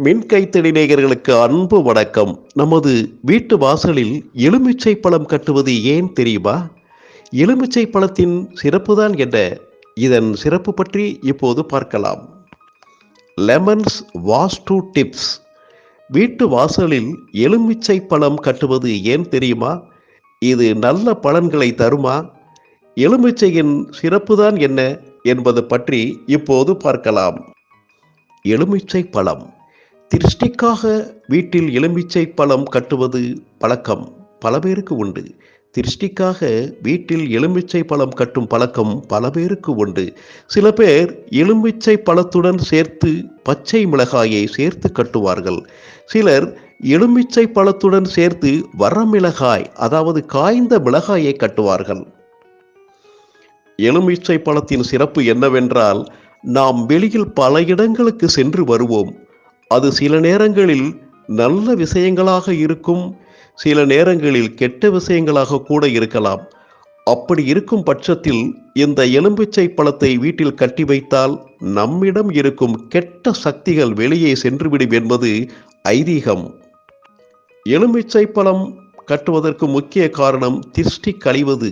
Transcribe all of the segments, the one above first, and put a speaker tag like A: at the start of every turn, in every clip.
A: மின் கைத்தடி நேயர்களுக்கு அன்பு வணக்கம். நமது வீட்டு வாசலில் எலுமிச்சை பழம் கட்டுவது ஏன் தெரியுமா? எலுமிச்சை பழத்தின் சிறப்புதான் என்ன? இதன் சிறப்பு பற்றி இப்போது பார்க்கலாம். லெமன்ஸ் வாஸ்டு டிப்ஸ் வீட்டு வாசலில் எலுமிச்சை பழம் கட்டுவது ஏன் தெரியுமா? இது நல்ல பலன்களை தருமா? எலுமிச்சையின் சிறப்புதான் என்ன என்பது பற்றி இப்போது பார்க்கலாம். எலுமிச்சை பழம். திருஷ்டிக்காக வீட்டில் எலுமிச்சை பழம் கட்டுவது பழக்கம் பல பேருக்கு உண்டு. திருஷ்டிக்காக வீட்டில் எலுமிச்சை பழம் கட்டும் பழக்கம் பல பேருக்கு உண்டு. சில பேர் எலுமிச்சை பழத்துடன் சேர்த்து பச்சை மிளகாயை சேர்த்து கட்டுவார்கள். சிலர் எலுமிச்சை பழத்துடன் சேர்த்து வரமிளகாய் அதாவது காய்ந்த மிளகாயை கட்டுவார்கள். எலுமிச்சை பழத்தின் சிறப்பு என்னவென்றால் நாம் வெளியில் பல இடங்களுக்கு சென்று வருவோம். அது சில நேரங்களில் நல்ல விஷயங்களாக இருக்கும் சில நேரங்களில் கெட்ட விஷயங்களாக கூட இருக்கலாம். அப்படி இருக்கும் பட்சத்தில் இந்த எலும்பிச்சை பழத்தை வீட்டில் கட்டி வைத்தால் நம்மிடம் இருக்கும் கெட்ட சக்திகள் வெளியே சென்றுவிடும் என்பது ஐதீகம். எலுமிச்சை பழம் கட்டுவதற்கு முக்கிய காரணம் திருஷ்டி கழிவது.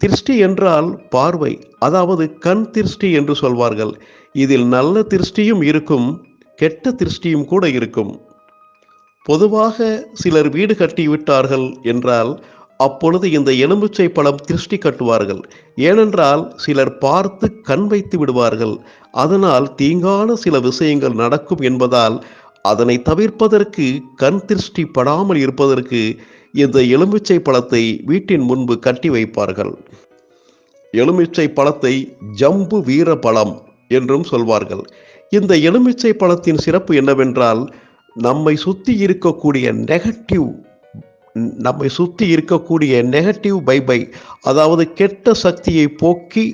A: திருஷ்டி என்றால் பார்வை அதாவது கண் திருஷ்டி என்று சொல்வார்கள். இதில் நல்ல திருஷ்டியும் இருக்கும் கெட்ட திருஷ்டியும் கூட இருக்கும். பொதுவாக சிலர் வீடு கட்டிவிட்டார்கள் என்றால் அப்பொழுது இந்த எலும்புச்சை பழம் திருஷ்டி கட்டுவார்கள். ஏனென்றால் சிலர் பார்த்து கண் வைத்து விடுவார்கள். அதனால் தீங்கான சில விஷயங்கள் நடக்கும் என்பதால் அதனை தவிர்ப்பதற்கு கண் திருஷ்டி படாமல் இருப்பதற்கு இந்த எலுமிச்சை பழத்தை வீட்டின் முன்பு கட்டி வைப்பார்கள். எலுமிச்சை பழத்தை ஜம்பு வீர பழம் என்றும் சொல்வார்கள். இந்த எலுமிச்சை பழத்தின் சிறப்பு என்னவென்றால் நம்மை சுற்றி இருக்கக்கூடிய நெகட்டிவ் நம்மை சுற்றி இருக்கக்கூடிய நெகட்டிவ் பைபை அதாவது கெட்ட சக்தியை போக்கி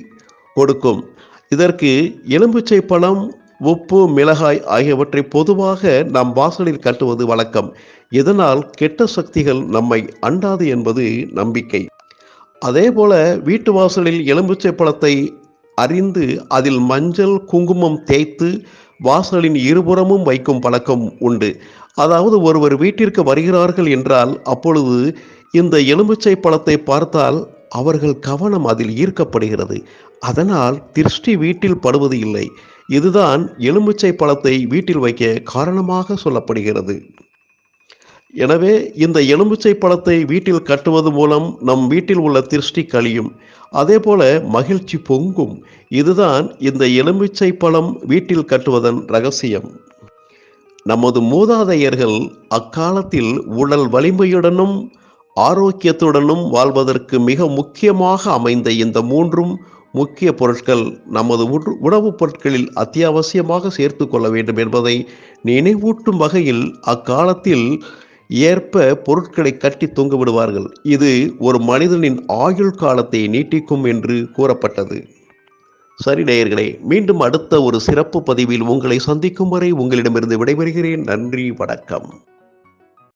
A: கொடுக்கும். இதற்கு எலும்பிச்சை பழம் உப்பு மிளகாய் ஆகியவற்றை பொதுவாக நாம் வாசலில் கட்டுவது வழக்கம். இதனால் கெட்ட சக்திகள் நம்மை அண்டாது என்பது நம்பிக்கை. அதே போல வீட்டு வாசலில் எலும்புச்சை பழத்தை அறிந்து அதில் மஞ்சள் குங்குமம் தேய்த்து வாசலின் இருபுறமும் வைக்கும் பழக்கம் உண்டு. அதாவது ஒருவர் வீட்டிற்கு வருகிறார்கள் என்றால் அப்பொழுது இந்த எலுமிச்சை பழத்தை பார்த்தால் அவர்கள் கவனம் அதில் ஈர்க்கப்படுகிறது. அதனால் திருஷ்டி வீட்டில் படுவது இல்லை. இதுதான் எலுமிச்சை பழத்தை வீட்டில் வைக்க காரணமாக சொல்லப்படுகிறது. எனவே இந்த எலும்புச்சை பழத்தை வீட்டில் கட்டுவது மூலம் நம் வீட்டில் உள்ள திருஷ்டி கழியும். அதே போல மகிழ்ச்சி பொங்கும். இதுதான் இந்த எலும்பிச்சை பழம் வீட்டில் கட்டுவதன் ரகசியம். நமது மூதாதையர்கள் அக்காலத்தில் உடல் வலிமையுடனும் ஆரோக்கியத்துடனும் வாழ்வதற்கு மிக முக்கியமாக அமைந்த இந்த மூன்றும் முக்கிய பொருட்கள் நமது உணவுப் பொருட்களில் அத்தியாவசியமாக சேர்த்து கொள்ள வேண்டும் என்பதை நினைவூட்டும் வகையில் அக்காலத்தில் ஏற்ப பொருட்களை கட்டி தொங்க விடுவார்கள் இது ஒரு மனிதனின் ஆயுள் காலத்தை நீட்டிக்கும் என்று கூறப்பட்டது. சரி நேயர்களே மீண்டும் அடுத்த ஒரு சிறப்பு பதிவில் உங்களை சந்திக்கும் வரை உங்களிடமிருந்து விடைபெறுகிறேன். நன்றி வணக்கம்.